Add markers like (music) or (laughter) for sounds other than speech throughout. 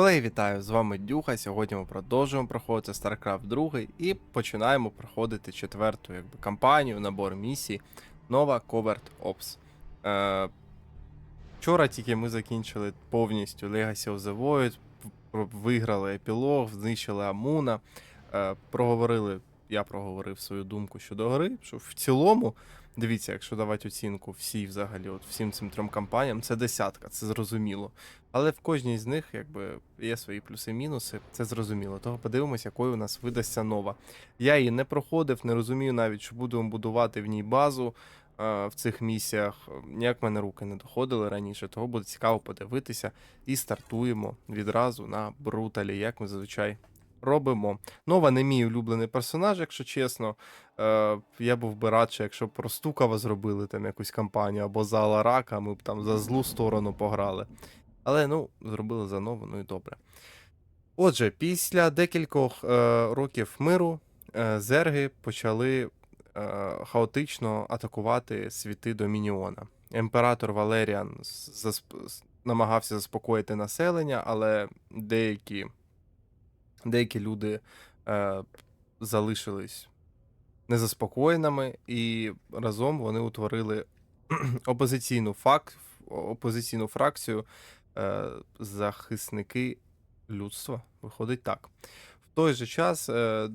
Колеги, вітаю! З вами Дюха. Сьогодні ми продовжуємо проходити StarCraft 2 і починаємо проходити четверту якби, кампанію, набор місій. Нова Covert Ops. Е, вчора тільки ми закінчили повністю Legacy of the Void, виграли епілог, знищили Амуна. Е, проговорили, я проговорив свою думку щодо гри, що в цілому, дивіться, якщо давати оцінку всій взагалі, от всім цим трьом кампаніям, це десятка, це зрозуміло. Але в кожній з них якби є свої плюси-мінуси, це зрозуміло. Того подивимося, якою у нас видасться нова. Я її не проходив, не розумію навіть, що будемо будувати в ній базу е, в цих місіях. Ніяк в мене руки не доходили раніше, того буде цікаво подивитися. І стартуємо відразу на бруталі, як ми зазвичай робимо. Нова не мій улюблений персонаж, якщо чесно. Е, я був би радше, якщо б Ростукава зробили там якусь кампанію або за Аларака, ми б там за злу сторону пограли. Але ну, зробили за нову, ну і добре. Отже, після декількох е, років миру е, зерги почали е, хаотично атакувати світи Домініона. Імператор Валеріан засп- намагався заспокоїти населення, але деякі, деякі люди е, залишились незаспокоєними, і разом вони утворили (clears throat) опозиційну, фак, опозиційну фракцію е, захисники людства. Виходить так. В той же час е,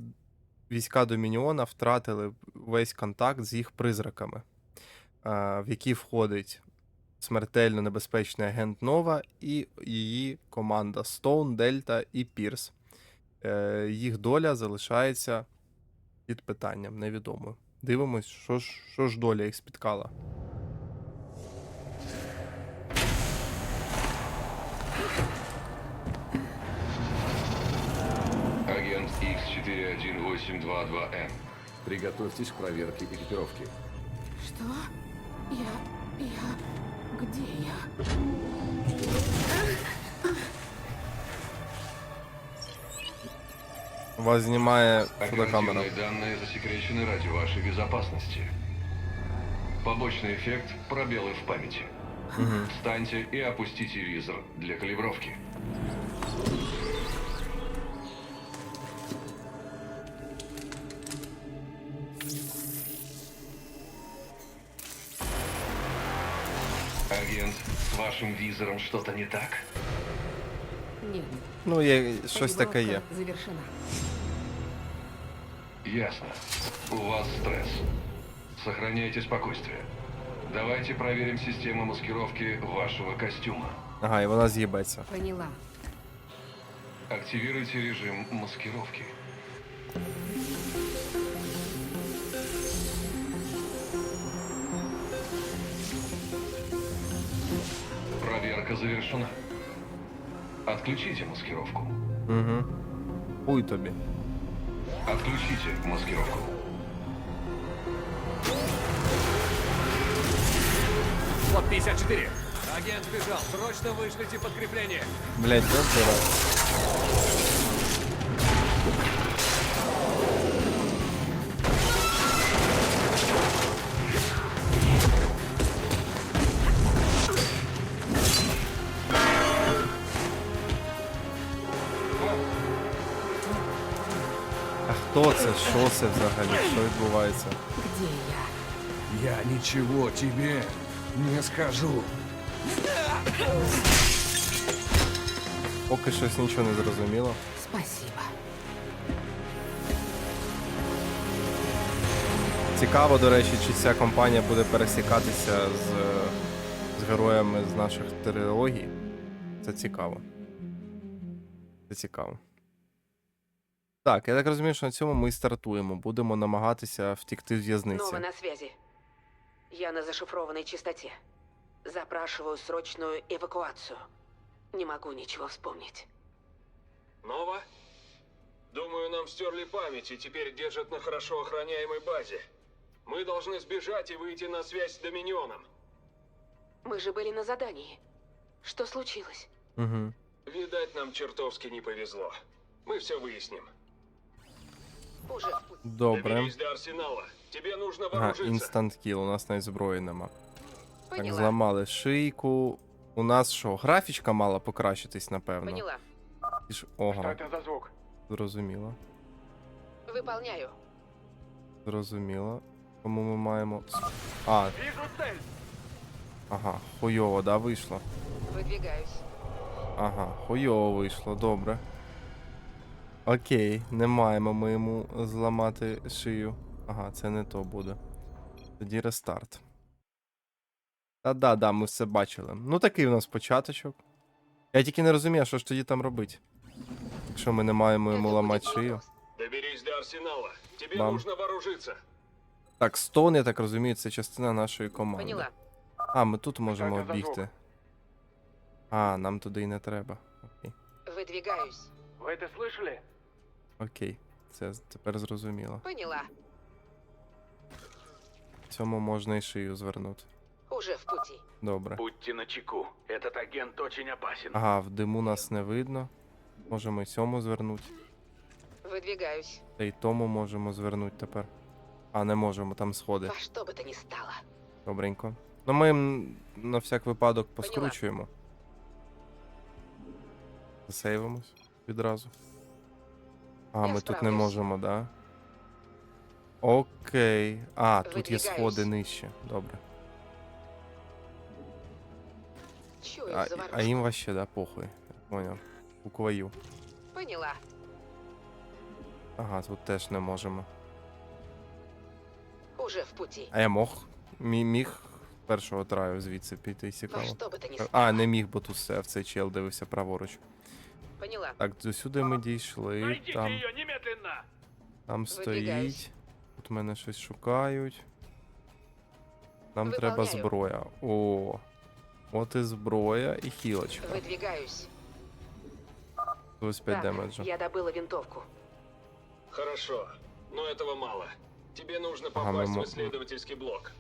війська Домініона втратили весь контакт з їх призраками, е, в які входить смертельно небезпечний агент Нова і її команда Стоун, Дельта і Пірс. Е, їх доля залишається під питанням, невідомою. Дивимось, що ж, що ж доля їх спіткала. Агент X41822М. Приготовьтесь к проверке экипировки. Что? Я... я... Где я? Вас знімає фотокамера. Данные засекречены ради вашей безопасности. Побочный эффект – пробелы в памяти. Встаньте и опустите визор для калибровки. Агент, с вашим визором что-то не так? Нет. Ну, є щось таке є. Калибровка Завершена. Ясно. У вас стресс. Сохраняйте спокойствие. Давайте проверим систему маскировки вашего костюма. Ага, і вона з'їбеться. Поняла. Активируйте режим маскировки. Проверка завершена. Отключите маскировку. Угу. Хуй тобі. Отключите маскировку. Вот 54. Агент сбежал. Срочно вышлите подкрепление. Блять, добрий це? Що це взагалі? Що відбувається? Где я? Я ничего тебе не скажу. Поки щось нічого не зрозуміло. Спасибо. Цікаво, до речі, чи ця компанія буде пересікатися з, з героями з наших трилогій. Це цікаво. Це цікаво. Так, я так розумію, що на цьому ми і стартуємо. Будемо намагатися втікти з в'язниці. Нова на связи. Я на зашифрованной частоте. Запрашиваю срочную эвакуацию. Не могу ничего вспомнить. Нова? Думаю, нам стерли память и теперь держат на хорошо охраняемой базе. Мы должны сбежать и выйти на связь с Доминионом. Мы же были на задании. Что случилось? Угу. Видать, нам чертовски не повезло. Мы все выясним. Уже в пути. Добре. Доберись до арсенала. Тебе нужно Ага, вооружиться. інстант кіл, у нас навіть зброї нема. Так, Поняла. зламали шийку. У нас що, графічка мала покращитись, напевно. Поняла. І ж ого, это за звук? зрозуміло. Выполняю. Зрозуміло. Тому ми маємо. с- А, Вижу цель! ага, хуйово, да, вийшло. Выдвигаюсь. Ага, хуйово вийшло, добре. Окей, не маємо ми йому зламати шию. Ага, це не то буде. Тоді рестарт. Та-да, да, ми все бачили. Ну такий у нас початочок. Я тільки не розумію, що ж тоді там робити. Якщо ми не маємо йому Это ламати будет не шию. вопрос. Доберись до арсенала. Тебе Мам. нужно вооружиться. Так, стон, я так розумію, це частина нашої команди. Поняла. А, ми тут можемо це за звук? бігти. А, нам туди і не треба. Окей. Выдвигаюсь. Вы это слышали? Окей. Це з- тепер зрозуміло. Поняла. Цьому можна і шию звернути. Уже в пути. Добре. Будьте начеку. Этот агент очень опасен. Ага, в диму нас не видно. Можемо і цьому звернути. Выдвигаюсь. Та й тому можемо звернути тепер. А, не можемо, там сходи. Во что бы то ни стало. Добренько. Ну ми м, на всяк випадок поскручуємо. Засейвимось відразу. А, Я ми тут не справлюсь. можемо, да? Окей. А, тут є сходи нижче. Добре. Чую А, заварушку. а їм вообще, да, похуй. Я Поняв. Буквою. Поняла. Ага, тут теж не можемо. Уже в пути. А я мог. Мі- міг першого траю звідси піти, Во цікаво. что бы то ни стало. А, не міг, бо тут все, в цей чел дивився праворуч. Поняла. Так, до сюди ми дійшли. Там, немедленно! там Видвигаюсь. стоїть. Тут мене щось шукають. Нам треба Виповняю. зброя. О. От і зброя, і хілочка. Выдвигаюсь. Ось 5 Так, демеджа. я добыла винтовку. Хорошо, но этого мало. Тебе нужно Ага, мы попасть в мо- исследовательский блок.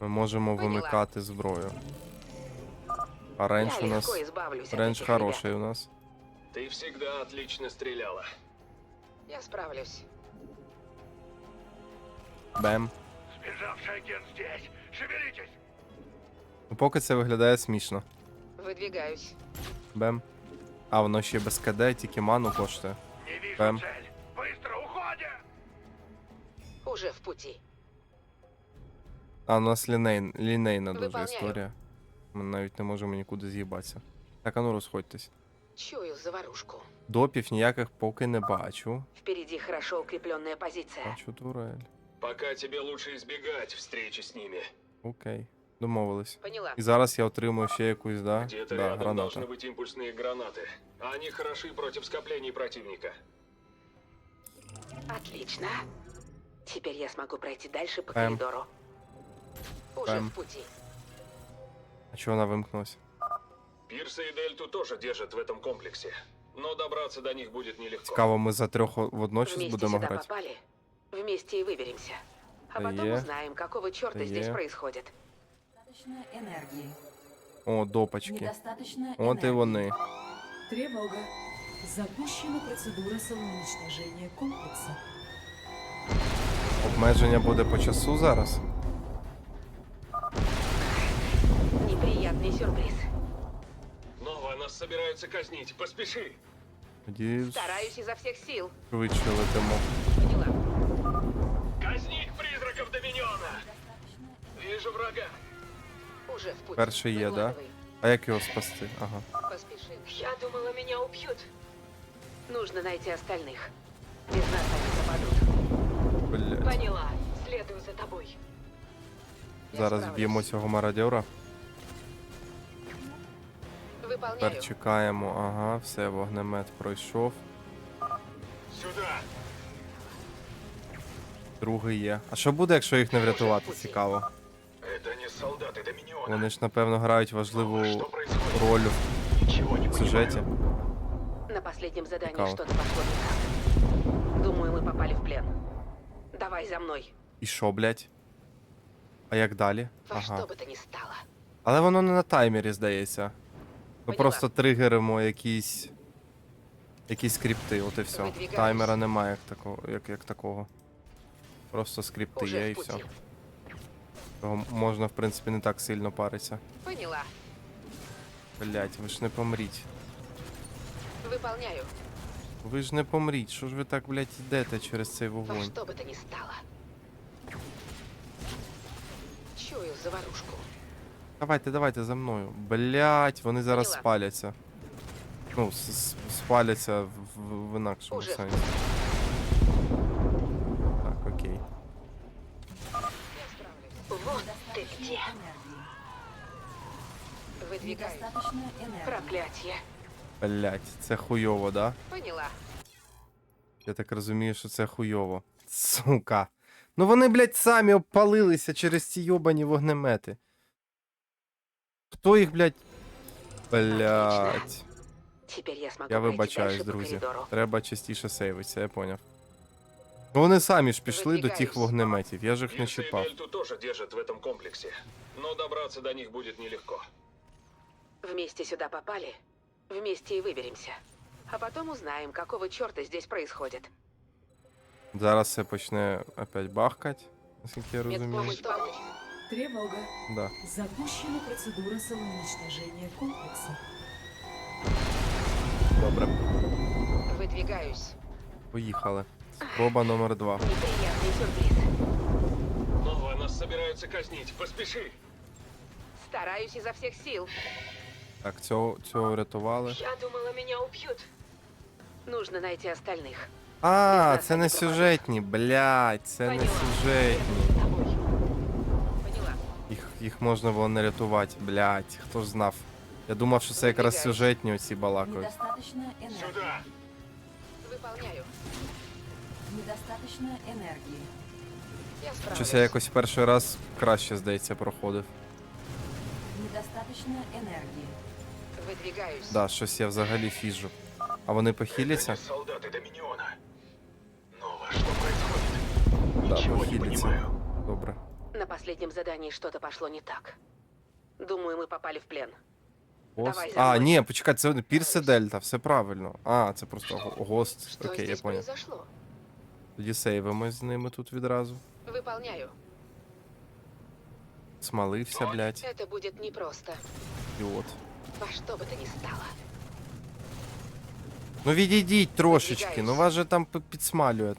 Ми можемо Поняла. вимикати зброю. А рейндж я у нас. легко избавлюсь от Рейндж этих хороший у нас. Ты всегда отлично стреляла. ребят. Я справлюсь. Бем. Сбежавший агент здесь. Шевелитесь! Ну, поки це виглядає смішно. Выдвигаюсь. Бем. А, воно ще без КД, тільки ману коштує. Не вижу Бэм. цель. Быстро уходим! Уже в пути. А, у нас лінейн, лінейна дуже Виповняю. історія. Ми навіть не можемо нікуди з'їбатися. Так, а ну розходьтесь. Чую заварушку. Допів ніяких поки не бачу. Впереди хорошо укрепленная позиция. Бачу турель. Пока тебе лучше избегать встречи с ними. Окей. Домовились. Поняла. І зараз я отримую ще якусь, да? Где-то Да, рядом граната. должны быть импульсные гранаты. Они хороши против скоплений противника. Отлично. Теперь я смогу пройти дальше по Эм. коридору. Уже Эм. в пути. А чого вона вимкнулась? Пирса и Дельту тоже держат в этом комплексе. Но добраться до них будет нелегко. Цікаво, ми за трьох о- водночас Вместе будемо сюда грати. попали. Вместе и выберемся. А Да потом е. узнаем, какого черта Да здесь е. происходит. Недостаточно энергии. О, допочки. Недостаточно От і энергии. вони. Тревога. Запущена процедура самоуничтожения комплекса. Обмеження буде по часу зараз. Неприятный сюрприз. Нова, нас собираются казнить. Поспеши! Тоді Стараюсь изо всех сил. швидше летимо. Поняла. Казнить призраков Доминиона! Вижу врага. Уже в пути. Перший є, да? Выкладывай. А як його спасти? Ага. Поспешим. Я думала, меня убьют. Нужно найти остальных. Без нас они западут. Блять. Поняла. Следую за тобой. Я Зараз справлюсь. б'ємо цього мародьора. Выполняю. Тепер чекаємо. Ага, все, вогнемет пройшов. Сюда! Другий є. А що буде, якщо їх не врятувати? Цікаво. Это не солдаты Доминиона. Вони ж, напевно, грають важливу Что происходит? роль Ничего не в сюжеті. На последнем задании Цікаво. что-то пошло не так. Думаю, мы попали в плен. Давай за мной. І що, блять? А як далі? Во Ага. что бы то ни стало. Але воно не на таймері, здається. Ми Поняла. просто тригеримо якісь. Якісь скрипти, от і все. Таймера немає як такого, як, як такого. Просто скрипти Уже є і все. пути. Того можна, в принципі, не так сильно паритися. Поняла. Блять, ви ж не помріть. Выполняю. Ви ж не помріть, що ж ви так, блядь, йдете через цей Во вогонь? что бы то ни стало. Чую заварушку. Давайте, давайте за мною. Блять, вони зараз Поняла. спаляться. Ну, с- с- спаляться в, в, в інакшому Уже. сенсі. Так, окей. Я справлюсь. Вот ты где. Энергии. Выдвигаюсь. Недостаточно энергии. Проклятие. Блять, це хуйово, да? Поняла. Я так розумію, що це хуйово. Сука. Ну вони, блядь, самі обпалилися через ці йобані вогнемети. Хто їх, блядь. Блять. Теперь я смогу Я вибачаюсь, друзі. Треба частіше сейвитися, я поняв. Ну вони самі ж пішли до тих вогнеметів, я ж їх не чіпав. Дельту тоже держат в этом комплексе. Но добраться до них будет нелегко. Вместе сюда попали, вместе и выберемся. А потом узнаем, какого черта здесь происходит. Зараз все почне опять бахкать, наскільки я розумію. Медпомощь. Тревога. Да. Запущена процедура самоуничтожения комплекса. Добре, Выдвигаюсь. поїхали. Спроба номер два. Неприятный сюрприз. Нова, нас собираются казнить. Поспеши. Стараюсь изо всех сил. Так, цього, цього врятували. Я думала, меня убьют. Нужно найти остальных. А, Без це не нас вони сюжетні, блядь, це не Поняла. сюжетні. Їх, їх можна було не рятувати, блядь, хто ж знав. Я думав, що це якраз Вибігаю. сюжетні оці балакають. Недостаточно энергии. Сюда. Выполняю. Недостаточно энергии. Я справлюсь. Щось я якось перший раз краще, здається, проходив. Недостаточно энергии. Выдвигаюсь. Да, щось я взагалі фіжу. А вони похиляться? Это не солдаты Доминиона. Нова, что происходит? Да, Ничего не похилиться. понимаю. Добре. На последнем задании что-то пошло не так. Думаю, мы попали в плен. Гост. Давай за А, мною. ні, почекай, це Пірсе Дельта, все правильно. А, це просто го- гост. Что Окей, я здесь поняв. произошло? Тоді сейвимось з ними тут відразу. Выполняю. Смалився, блядь, Это будет непросто. ідіот. Во что бы то ни стало. Ну відійдіть трошечки, Відбігаюсь. ну вас же там п- підсмалює.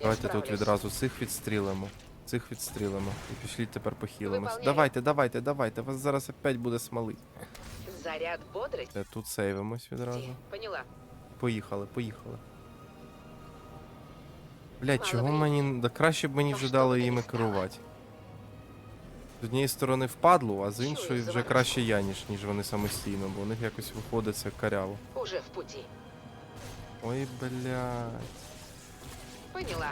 Давайте тут відразу цих відстрілимо. Цих відстрілимо. І пішліть тепер похилимось. Виповняю. Давайте, давайте, давайте. Вас зараз опять буде смалить. Заряд бодрости. Е, Тут сейвимось відразу. Поняла. Поїхали, поїхали. Блять, чого мені. Да краще б мені вже дали їми керувати. З однієї сторони впадло, а з іншої вже краще я, ніж, ніж вони самостійно, бо у них якось виходить це каряво. Уже в пути. Ой, блядь. Поняла.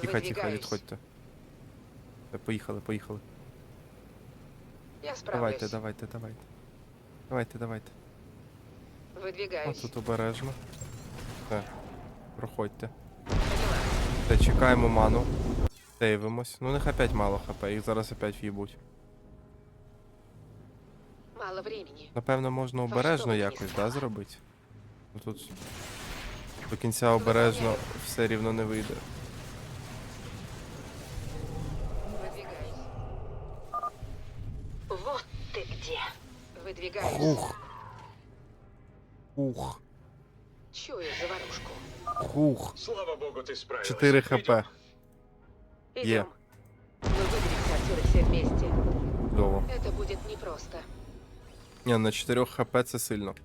Тихо, тихо, Выдвигаюсь. відходьте. Е, Поїхали, поїхали. Я справлюсь. Давайте, давайте, давайте. Давайте, давайте. Ось Выдвигаюсь. тут обережно. Все. Проходьте. Поняла. Все, чекаємо ману. Сейвимось. Ну, у них опять мало хп, їх зараз опять в'їбуть. Мало времени. Напевно, можна обережно якось, да, зробити? Ну тут до кінця обережно все рівно не вийде. Выдвигаюсь. Вот ты где. Выдвигаюсь. Хух. Хух. Чую заварушку. Хух. Слава богу, ты справилась. 4 хп. Идем. Идем. Мы выберемся отсюда все вместе. Чудово. Это будет непросто. Ні, на 4 хп це сильно.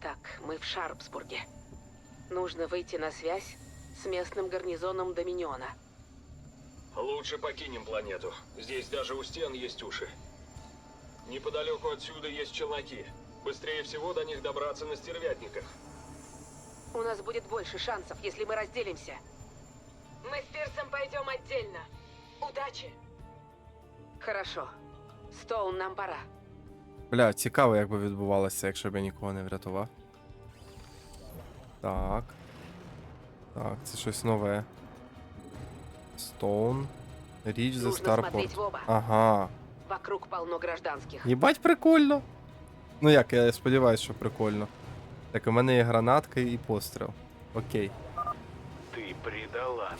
Так, мы в Шарпсбурге. Нужно выйти на связь с местным гарнизоном Доминиона. Лучше покинем планету. Здесь даже у стен есть уши. Неподалеку отсюда есть челноки. Быстрее всего до них добраться на стервятниках. У нас будет больше шансов, если мы разделимся. Мы с Пирсом пойдем отдельно. Удачи! Хорошо. Стоун, нам пора. Бля, цікаво, як би відбувалося, якщо б я нікого не врятував. Так. Так, це щось нове. Стоун. Річ за Старпорт. Ага. Вокруг полно гражданских. Єбать, прикольно. Ну як, я сподіваюся, що прикольно. Так, у мене є гранатка і постріл. Окей, Ты предала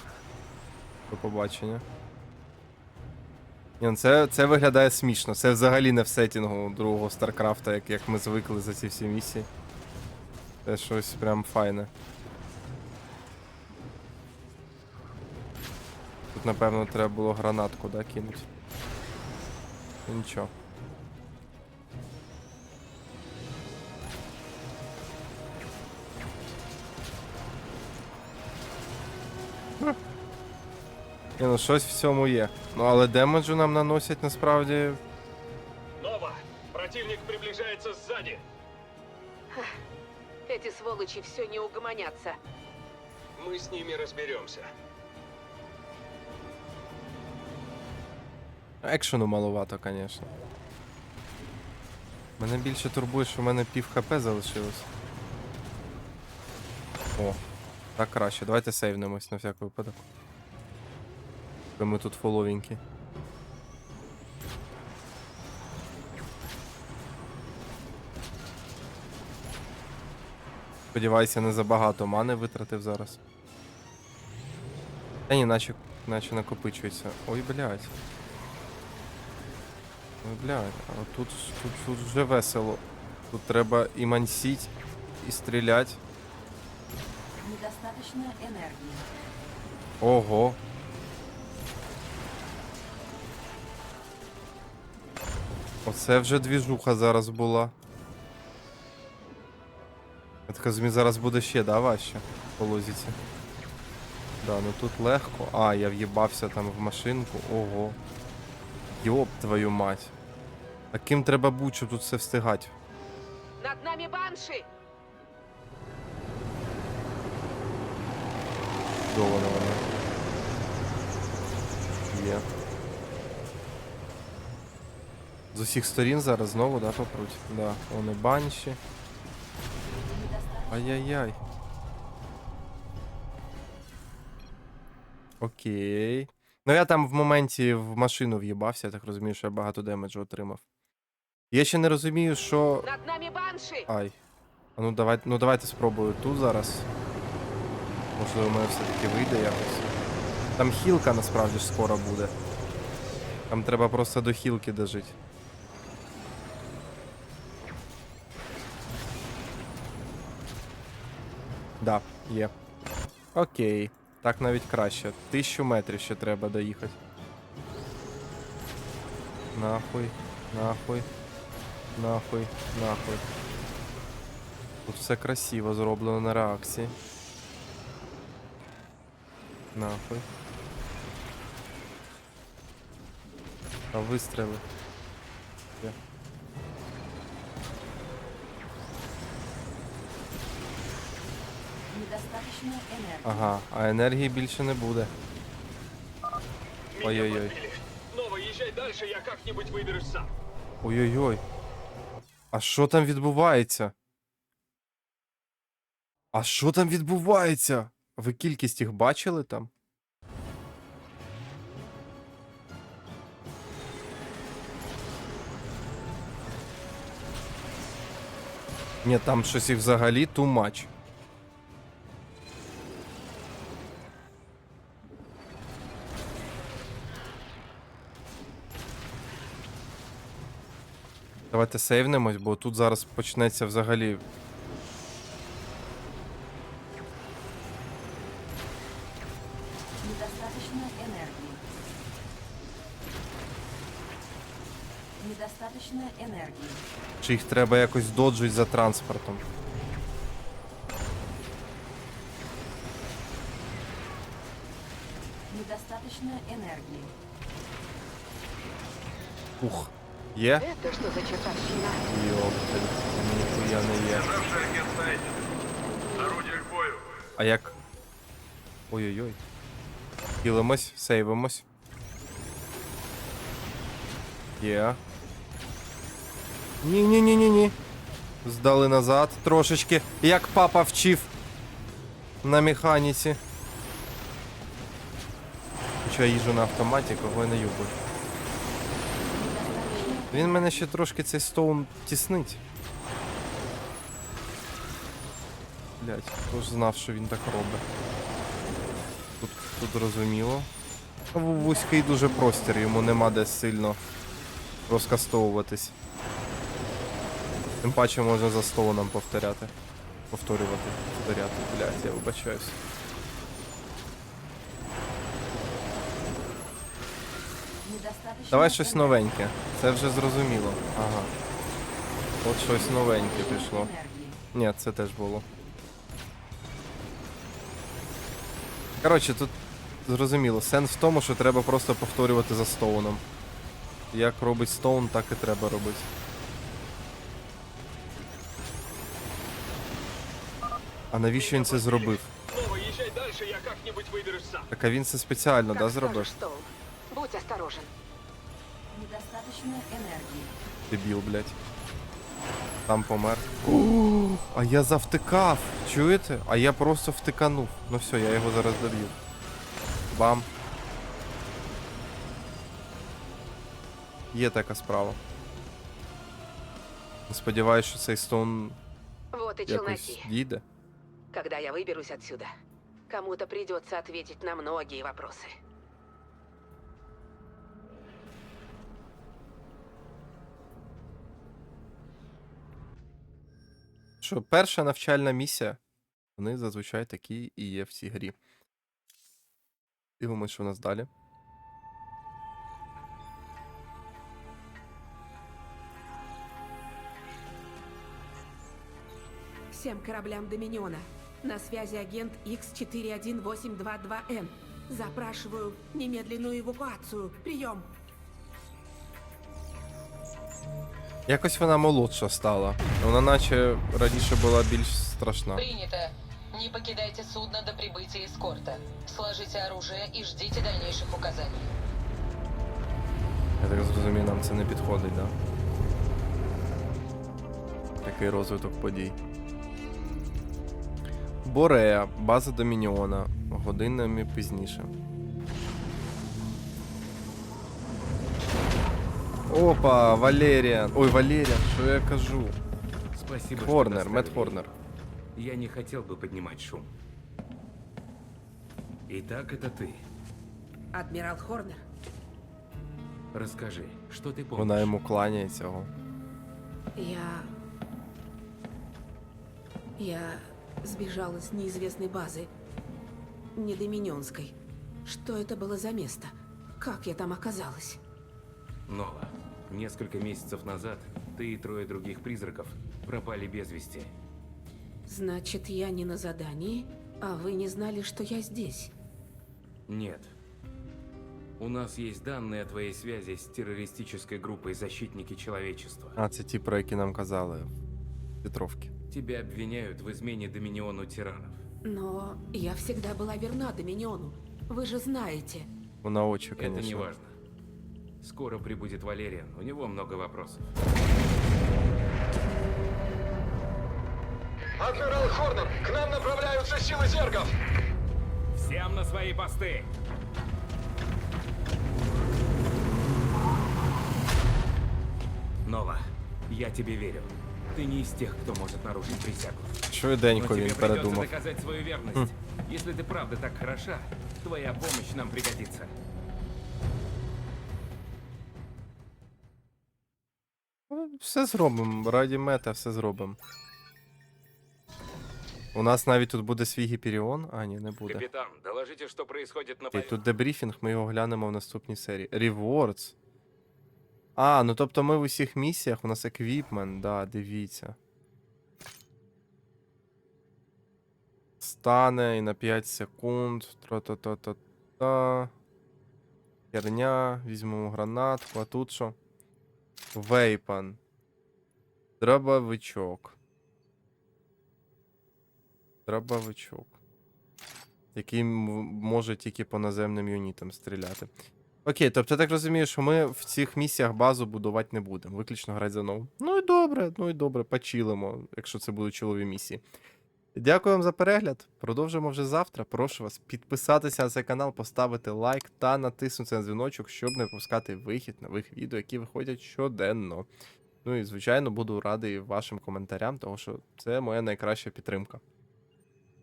до побачення. Ні, ну це, це виглядає смішно. Це взагалі не в сетінгу другого Старкрафта, як, як ми звикли за ці всі місії. Це щось прям файне. Тут, напевно, треба було гранатку, да, кинути. Ну, Нічого. Ну щось в цьому є. Ну але демеджу нам наносять насправді. Нова! Противник приближается сзади. Эти сволочи все не угомонятся. Мы с ними разберемся. Екшену маловато, звісно. Мене більше турбує, що в мене пів хп залишилось. О, так краще. Давайте сейвнемось на всяк випадок. Бо Ми тут фоловенькі. Сподіваюся, не забагато мани витратив зараз. Та ні, наче, наче накопичується. Ой, блядь. Ой, блядь, а тут, тут, тут вже весело. Тут треба і мансіть, і стрілять. Недостаточно энергии. Ого. Оце вже двіжуха зараз була. Я так розумію, зараз буде ще, да, важче по лозіці? Да, ну тут легко. А, я в'їбався там в машинку. Ого. Йоп твою мать. Таким треба бути, щоб тут все встигати. Над нами банши! Довано воно. Є. З усіх сторін зараз знову, да, попруть? Да, вони банші. Ай-яй-яй. Окей. Ну я там в моменті в машину в'їбався, я так розумію, що я багато демеджу отримав. Я ще не розумію, що. Над нами банши! Ай. А ну давайте, ну давайте спробую тут зараз. Можливо, у мене все-таки вийде якось. Там хілка насправді ж скоро буде. Там треба просто до хілки дожити. Да, є. Окей. Так навіть краще. Тисячу метрів ще треба доїхати. Нахуй, нахуй, нахуй, нахуй. Тут все красиво зроблено на реакції. Нахуй. А вистріли. Недостаточно энергии. Ага, а енергії більше не буде. Ой-ой-ой. Нова, езжай дальше, я как-нибудь выберусь сам. Ой-ой-ой. А що там відбувається? А що там відбувається? Ви кількість їх бачили там? Ні, там щось їх взагалі too Давайте сейвнемось, бо тут зараз почнеться взагалі. Недостаточно энергии. Недостаточно энергии. Чи їх треба якось доджить за транспортом? Недостаточно энергии. Ух. Є? Это что за чертовщина? Йоптель, ніхуя не є. Орудие к бою. А як? Ой-ой-ой. Хілимось, сейвимось. Є. Ні-ні-ні-ні-ні. Здали назад трошечки. Як папа вчив на механіці. Хоча я їжу на автоматі, кого я не юбу. Він мене ще трошки цей стоун тіснить. Блять, хто ж знав, що він так робить. Тут, тут зрозуміло. В- Вузький дуже простір, йому нема де сильно розкастовуватись. Тим паче можна за стоуном повторяти. Повторювати, повторяти, блядь, я вибачаюсь. Недостаточно Давай щось энергии. новеньке. Це вже зрозуміло. Ага. От щось новеньке пішло. Энергии. Ні, це теж було. Коротше, тут зрозуміло. Сенс в тому, що треба просто повторювати за стоуном. Як робить стоун, так і треба робити. А навіщо він це зробив? Снова езжай дальше, я как-нибудь выберусь сам. Так а він це спеціально, Как да, скажешь, зробив? Стоун. Будь осторожен. Недостаточно энергии. Дебіл, блядь. Там помер. а я завтикав. Чуєте? А я просто втиканув. Ну все, я його зараз доб'ю. Бам. Є така справа. Сподіваюсь, що цей стон Вот и якось челноки. дійде. Когда я выберусь отсюда, кому-то придется ответить на многие вопросы. Що перша навчальна місія, вони зазвичай такі і є в цій грі. Дивимось, що у нас далі. Всем кораблям Доминиона. На связи агент X41822N. Запрашиваю немедленную эвакуацию. Прием. Якось вона молодша стала. Вона наче раніше була більш страшна. Принято. Не покидайте судно до прибытия эскорта. Сложите оружие и ждите дальнейших указаний. Я так зрозумів, нам це не підходить, да? Такий розвиток подій. Борея, база Домініона. Годинами пізніше. Опа, Валеріан. Ой, Валеріан, що я кажу? Спасибо, Хорнер, что Мэтт доставили. Хорнер. Я не хотел бы поднимать шум. Итак, это ты. Адмирал Хорнер. Расскажи, что ты помнишь? Вона йому кланяється. О. Я... Я сбежала с неизвестной базы. Недоминионской. Что это было за место? Как я там оказалась? Нова. Несколько месяцев назад ты и трое других призраков пропали без вести. Значит, я не на задании, а вы не знали, что я здесь. Нет. У нас есть данные о твоей связи с террористической группой «Защитники человечества». А, це ті, про які нам казали. Петровки. Тебя обвиняют в измене Доминиону тиранов. Но я всегда была верна Доминиону. Вы же знаете. Вона очі, Это не звісно. важно. Скоро прибудет Валериан, у него много вопросов. Адмирал Хорнер, к нам направляются силы зергов! Всем на свои посты! Нова, я тебе верю. Ты не из тех, кто может нарушить присягу. Но Швиденько тебе він придется передумав. доказать свою верность. Если ты правда так хороша, твоя помощь нам пригодится. Все зробимо, раді мета, все зробимо. У нас навіть тут буде свій гіперіон. А, ні, не буде. Капитан, доложите, что происходит на поверхности. тут дебріфінг, ми його глянемо в наступній серії. Rewards. А, ну тобто ми в усіх місіях, у нас еквіпмент, да, дивіться. Стане і на 5 секунд. Тра-та-та-та-та. Херня, візьмемо гранатку, а тут що? Вейпан. Дробовичок. Дробовичок. Який може тільки по наземним юнітам стріляти. Окей, тобто я так розумію, що ми в цих місіях базу будувати не будемо, виключно грати за нову. Ну і добре, ну і добре, почилимо, якщо це будуть чолові місії. Дякую вам за перегляд. Продовжимо вже завтра. Прошу вас підписатися на цей канал, поставити лайк та натиснути на дзвіночок, щоб не пропускати вихід нових відео, які виходять щоденно. Ну і, звичайно, буду радий вашим коментарям, тому що це моя найкраща підтримка.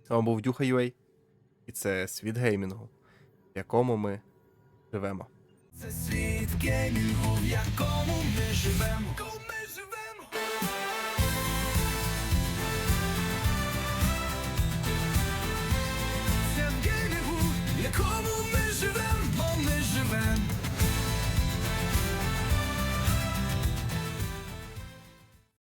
А був Дюха. І це світ геймінгу, в якому ми живемо. Це світ геймінгу, в якому ми живемо.